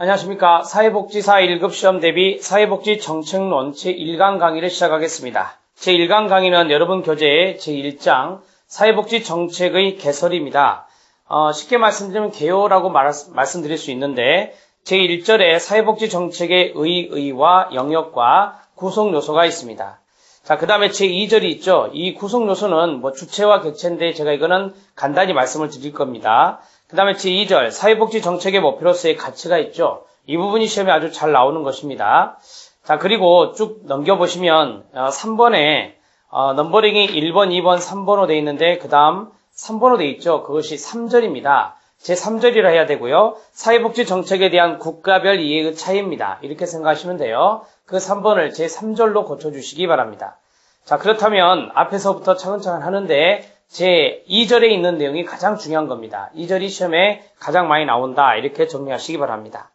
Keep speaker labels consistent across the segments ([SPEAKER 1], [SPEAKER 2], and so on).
[SPEAKER 1] 안녕하십니까. 사회복지사 1급 시험 대비 사회복지 정책론 제1강 강의를 시작하겠습니다. 제1강 강의는 여러분 교재의 제1장 사회복지 정책의 개설입니다. 어, 쉽게 말씀드리면 개요라고 말, 말씀드릴 수 있는데 제1절에 사회복지 정책의 의, 의와 영역과 구성 요소가 있습니다. 자, 그 다음에 제2절이 있죠. 이 구성 요소는 뭐 주체와 객체인데 제가 이거는 간단히 말씀을 드릴 겁니다. 그 다음에 제2절, 사회복지 정책의 목표로서의 가치가 있죠. 이 부분이 시험에 아주 잘 나오는 것입니다. 자, 그리고 쭉 넘겨보시면, 어, 3번에, 어, 넘버링이 1번, 2번, 3번으로 되어 있는데, 그 다음 3번으로 되어 있죠. 그것이 3절입니다. 제 3절이라 해야 되고요. 사회복지 정책에 대한 국가별 이해의 차이입니다. 이렇게 생각하시면 돼요. 그 3번을 제 3절로 고쳐주시기 바랍니다. 자, 그렇다면 앞에서부터 차근차근 하는데 제 2절에 있는 내용이 가장 중요한 겁니다. 2절이 시험에 가장 많이 나온다. 이렇게 정리하시기 바랍니다.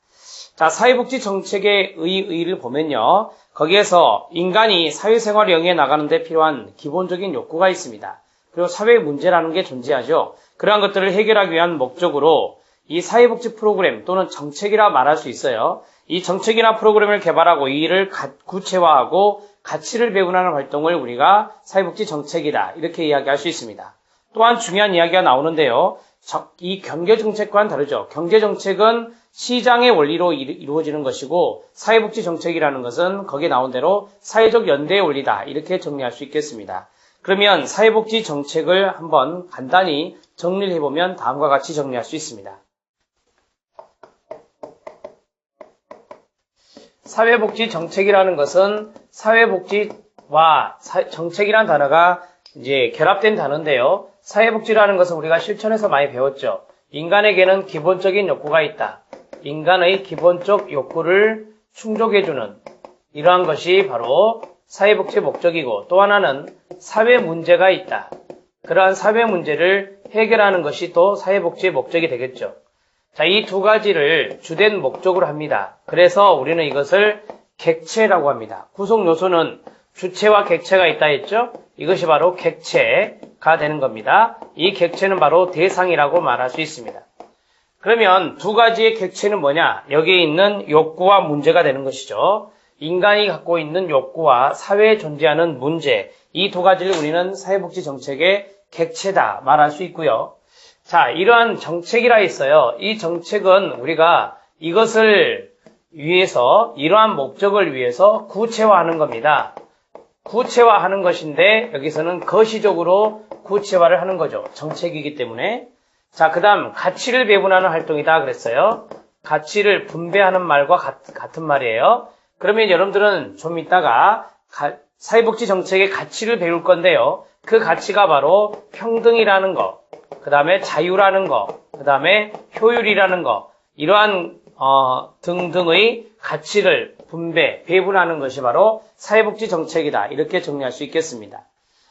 [SPEAKER 1] 자, 사회복지 정책의 의, 의를 보면요. 거기에서 인간이 사회생활 영위에 나가는 데 필요한 기본적인 욕구가 있습니다. 그리고 사회 문제라는 게 존재하죠. 그러한 것들을 해결하기 위한 목적으로 이 사회복지 프로그램 또는 정책이라 말할 수 있어요. 이 정책이나 프로그램을 개발하고 이 일을 구체화하고 가치를 배분하는 활동을 우리가 사회복지 정책이다. 이렇게 이야기할 수 있습니다. 또한 중요한 이야기가 나오는데요. 이 경제정책과는 다르죠. 경제정책은 시장의 원리로 이루어지는 것이고 사회복지 정책이라는 것은 거기에 나온 대로 사회적 연대의 원리다. 이렇게 정리할 수 있겠습니다. 그러면 사회복지 정책을 한번 간단히 정리를 해보면 다음과 같이 정리할 수 있습니다. 사회복지 정책이라는 것은 사회복지와 정책이라는 단어가 이제 결합된 단어인데요. 사회복지라는 것은 우리가 실천에서 많이 배웠죠. 인간에게는 기본적인 욕구가 있다. 인간의 기본적 욕구를 충족해주는 이러한 것이 바로 사회복지 목적이고 또 하나는 사회 문제가 있다. 그러한 사회 문제를 해결하는 것이 또 사회복지의 목적이 되겠죠. 자, 이 두 가지를 주된 목적으로 합니다. 그래서 우리는 이것을 객체라고 합니다. 구성 요소는 주체와 객체가 있다 했죠? 이것이 바로 객체가 되는 겁니다. 이 객체는 바로 대상이라고 말할 수 있습니다. 그러면 두 가지의 객체는 뭐냐? 여기에 있는 욕구와 문제가 되는 것이죠. 인간이 갖고 있는 욕구와 사회에 존재하는 문제, 이 두 가지를 우리는 사회복지 정책의 객체다 말할 수 있고요. 자, 이러한 정책이라 했어요. 이 정책은 우리가 이것을 위해서, 이러한 목적을 위해서 구체화하는 겁니다. 구체화하는 것인데, 여기서는 거시적으로 구체화를 하는 거죠. 정책이기 때문에. 자, 그 다음, 가치를 배분하는 활동이다 그랬어요. 가치를 분배하는 말과 같, 은 말이에요. 그러면 여러분들은 좀 이따가 가, 사회복지 정책의 가치를 배울 건데요. 그 가치가 바로 평등이라는 거, 그 다음에 자유라는 거, 그 다음에 효율이라는 거, 이러한 어, 등등의 가치를 분배, 배분하는 것이 바로 사회복지 정책이다. 이렇게 정리할 수 있겠습니다.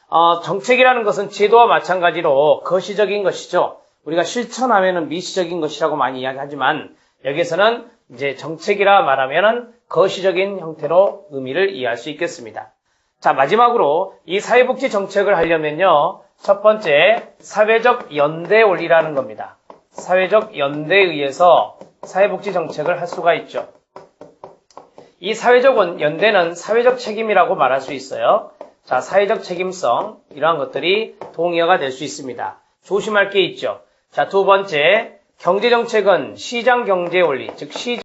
[SPEAKER 1] 어, 정책이라는 것은 제도와 마찬가지로 거시적인 것이죠. 우리가 실천하면은 미시적인 것이라고 많이 이야기하지만 여기서는 이제 정책이라 말하면은 거시적인 형태로 의미를 이해할 수 있겠습니다. 자, 마지막으로 이 사회복지 정책을 하려면요. 첫 번째, 사회적 연대 원리라는 겁니다. 사회적 연대에 의해서 사회복지 정책을 할 수가 있죠. 이 사회적 연대는 사회적 책임이라고 말할 수 있어요. 자, 사회적 책임성, 이러한 것들이 동의어가 될 수 있습니다. 조심할 게 있죠. 자, 두 번째, 경제정책은 시장 경제 원리, 즉 시장